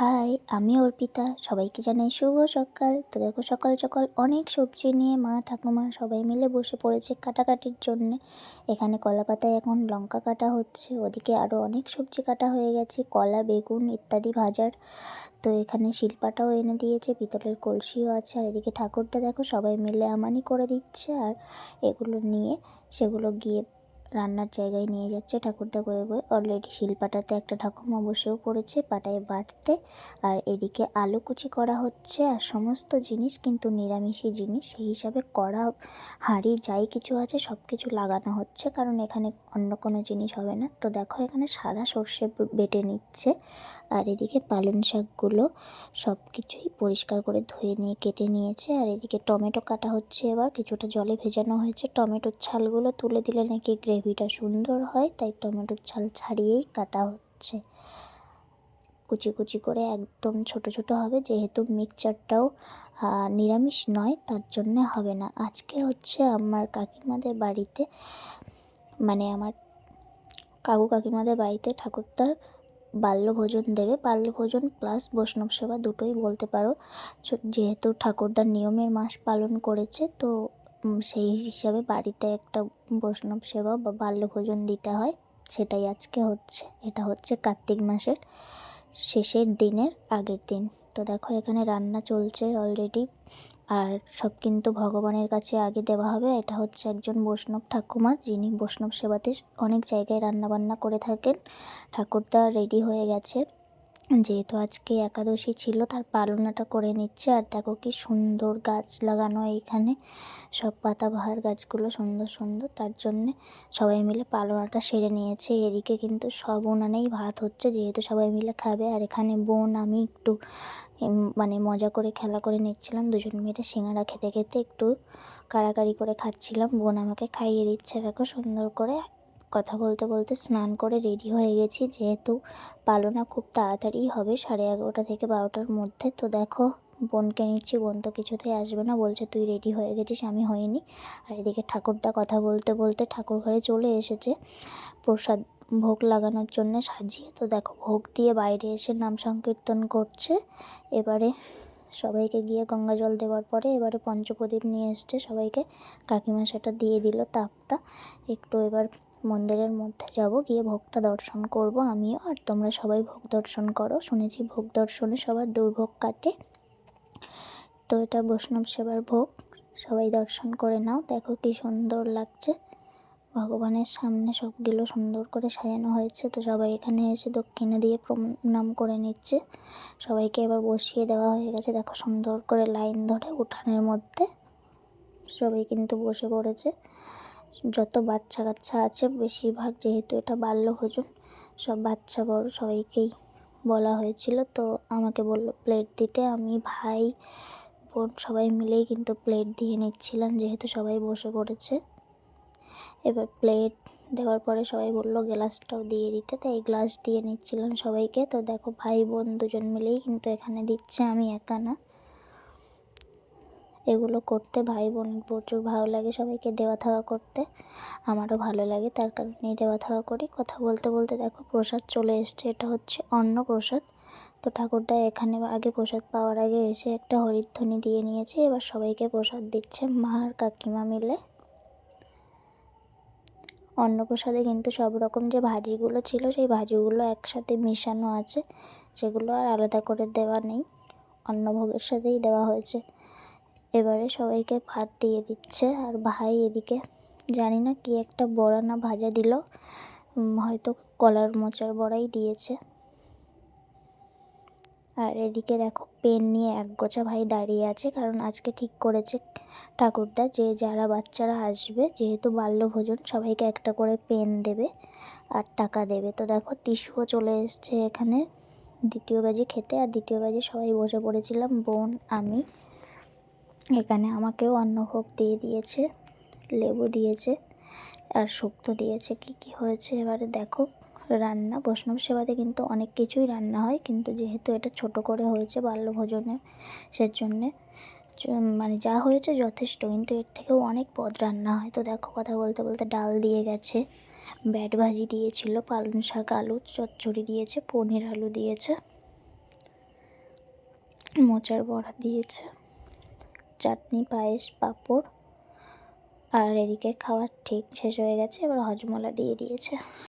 High, আমি অর্পিতা। সবাইকে জানাই শুভ সকাল। তো দেখো, সকাল সকাল অনেক সবজি নিয়ে মা ঠাকুমা সবাই মিলে বসে পড়েছে কাটাকাটির জন্যে। এখানে কলা পাতায় এখন লঙ্কা কাটা হচ্ছে, ওদিকে আরও অনেক সবজি কাটা হয়ে গেছে, কলা, বেগুন ইত্যাদি ভাজার। তো এখানে শিল্পাটাও এনে দিয়েছে, পিতলের কলসিও আছে, আর এদিকে ঠাকুরটা দেখো সবাই মিলে আমানি করে দিচ্ছে, আর এগুলো নিয়ে সেগুলো গিয়ে রান্নার জায়গায় নিয়ে যাচ্ছে। ঠাকুরদা বয়ে বয়ে অলরেডি শিলপাটাতে একটা ঠাকুমা বসেও পড়েছে পাটায় বাটতে। আর এদিকে আলু কুচি করা হচ্ছে আর সমস্ত জিনিস, কিন্তু নিরামিষি জিনিস। সেই হিসাবে কড়া, হাঁড়ি, যাই কিছু আছে সব কিছু লাগানো হচ্ছে। কারণ এখানে অন্য কোনো জিনিস হবে না। তো দেখো এখানে সাদা সর্ষে বেটে নিচ্ছে। আর এদিকে পালং শাকগুলো সব কিছুই পরিষ্কার করে ধুয়ে নিয়ে, কেটে নিয়েছে। আর এদিকে টমেটো কাটা হচ্ছে এবার। কিছুটা জলে ভেজানো হয়েছে। টমেটোর ছালগুলো তুলে দিলে নাকি গ্রেভিটা সুন্দর হয়, তাই টমেটোর ছাল ছাড়িয়েই কাটা হচ্ছে। কুচি কুচি করে একদম ছোট ছোট হবে, যেহেতু মিক্সচারটাও নিরামিষ নয়, তার জন্যে হবে না। আজকে হচ্ছে আমার কাকিমাদের বাড়িতে মানে আমার কাকু কাকিমাদের বাড়িতে ঠাকুরদার বাল্যভোজন দেবে। বাল্যভোজন প্লাস বৈষ্ণব সেবা দুটোই বলতে পারো। যেহেতু ঠাকুরদার নিয়মের মাস পালন করেছে, তো সেই হিসাবে বাড়িতে একটা বৈষ্ণব সেবা বা বাল্যভোজন দিতে হয়। সেটাই আজকে হচ্ছে। এটা হচ্ছে কার্তিক মাসের শেষের দিনের আগের দিন। তো দেখো, এখানে রান্না চলছে অলরেডি আর সব কিন্তু ভগবানের কাছে আগে দেওয়া হবে। এটা হচ্ছে একজন বৈষ্ণব ঠাকুমা, যিনি বৈষ্ণব সেবাতে অনেক জায়গায় রান্নাবান্না করে থাকেন। ঠাকুরদা রেডি হয়ে গেছে। যেহেতু আজকে একাদশী ছিল, তার পালনাটা করে নিচ্ছে। আর দেখো কি সুন্দর গাছ লাগানো এইখানে। সব পাতাবাহার গাছগুলো সুন্দর সুন্দর। তার জন্যে সবাই মিলে পালনাটা সেরে নিয়েছে। এদিকে কিন্তু সব উনানেই ভাত হচ্ছে, যেহেতু সবাই মিলে খাবে। আর এখানে বোন, আমি একটু মানে মজা করে খেলা করে নিচ্ছিলাম। দুজন মিলে সিঙ্গারা খেতে খেতে একটু কাড়াকাড়ি করে খাচ্ছিলাম। বোন আমাকে খাইয়ে দিচ্ছে, দেখো সুন্দর করে। কথা বলতে বলতে স্নান করে রেডি হয়ে গেছি। যেহেতু পালনা খুব তাড়াতাড়ি হবে, সাড়ে এগারোটা থেকে বারোটার মধ্যে। তো দেখো, বোনকে নিচ্ছি, বোন তো কিছুতেই আসবে না। বলছে, তুই রেডি হয়ে গেছিস, আমি হইনি। আর এদিকে ঠাকুরটা কথা বলতে বলতে ঠাকুর ঘরে চলে এসেছে প্রসাদ ভোগ লাগানোর জন্য সাজিয়ে। তো দেখো, ভোগ দিয়ে বাইরে এসে নাম সংকীর্তন করছে। এবারে সবাইকে গিয়ে গঙ্গা জল দেওয়ার পরে এবারে পঞ্চপ্রদীপ নিয়ে এসছে সবাইকে। কাকিমা সেটা দিয়ে দিল তাপটা। একটু এবার মন্দিরের মধ্যে যাব, গিয়ে ভোগটা দর্শন করব আমিও। আর তোমরা সবাই ভোগ দর্শন করো। শুনেছি ভোগ দর্শনে সবার দুর্ভোগ কাটে। তো এটা বৈষ্ণব সেবার ভোগ। সবাই দর্শন করে নাও। দেখো কি সুন্দর লাগছে। ভগবানের সামনে সবগুলো সুন্দর করে সাজানো হয়েছে। তো সবাই এখানে এসে দক্ষিণে দিয়ে প্রণাম করে নিচ্ছে। সবাইকে এবার বসিয়ে দেওয়া হয়ে গেছে। দেখো সুন্দর করে লাইন ধরে উঠানের মধ্যে। সবাই কিন্তু বসে পড়েছে। যত বাচ্চা কাচ্চা আছে, বেশিরভাগ যেহেতু এটা বাল্যভোজন, সব বাচ্চা বড় সবাইকেই বলা হয়েছিল। তো আমাকে বলল প্লেট দিতে। আমি ভাই, বোন সবাই মিলেই কিন্তু প্লেট দিয়ে নিচ্ছিলাম, যেহেতু সবাই বসে পড়েছে। এবার প্লেট দেওয়ার পরে সবাই বলল গ্লাসটাও দিয়ে দিতে। তাই গ্লাস দিয়ে নিচ্ছিলাম সবাইকে। তো দেখো, ভাই, বোন দুজন মিলেই কিন্তু এখানে দিচ্ছে, আমি একা না। এগুলো করতে ভাই বোন প্রচুর ভালো লাগে সবাইকে দেওয়া থাওয়া করতে। আমারও ভালো লাগে, তার কারণেই দেওয়া থাওয়া করি। কথা বলতে বলতে দেখো প্রসাদ চলে এসছে, এটা হচ্ছে অন্ন প্রসাদ। তো ঠাকুরদা এখানে আগে প্রসাদ পাওয়ার আগে এসে একটা হরিধ্বনি দিয়ে নিয়েছে, এবার সবাইকে প্রসাদ দিচ্ছে মা আর কাকিমা মিলে। অন্নপ্রসাদে কিন্তু সব রকম যে ভাজিগুলো ছিল, সেই ভাজিগুলো একসাথে মিশানো আছে। সেগুলো আর আলাদা করে দেওয়া নেই। অন্নভোগের সাথেই দেওয়া হয়েছে। এবারে সবাইকে ভাত দিয়ে দিচ্ছে। আর ভাই এদিকে, জানি না কি একটা বড়া না ভাজা দিল। হয়তো কলার মোচার বড়াই দিয়েছে। আর এদিকে দেখো, পেন নিয়ে এক গোছা ভাই দাঁড়িয়ে আছে। কারণ আজকে ঠিক করেছে ঠাকুরদা যে, যারা বাচ্চারা আসবে, যেহেতু বাল্যভোজন, সবাইকে একটা করে পেন দেবে আর টাকা দেবে। তো দেখো টিস্যুও চলে এসছে এখানে। দ্বিতীয় বাজে খেতে, আর দ্বিতীয় বাজে সবাই বসে পড়েছিলাম, বোন, আমি। এখানে আমাকেও অন্নভোগ দিয়ে দিয়েছে, লেবু দিয়েছে আর শুক্তো দিয়েছে। কি কি হয়েছে এবারে দেখো। রান্না, বৈষ্ণব সেবাতে কিন্তু অনেক কিছুই রান্না হয়, কিন্তু যেহেতু এটা ছোট করে হয়েছে বাল্যভোজনের সের জন্যে মানে যা হয়েছে যথেষ্ট, কিন্তু এর থেকেও অনেক পদ রান্না হয়। তো দেখো কথা বলতে বলতে ডাল দিয়ে গেছে, ব্যাট ভাজি দিয়েছিল, পালং শাক, আলু, চচ্চড়ি দিয়েছে, পনির, আলু দিয়েছে, মোচার বড়া দিয়েছে। চাটনি পায়েস পাঁপড়। আর এদিকে খাওয়ার ঠিক শেষ হয়ে গেছে এবার হজমলা দিয়ে দিয়েছে।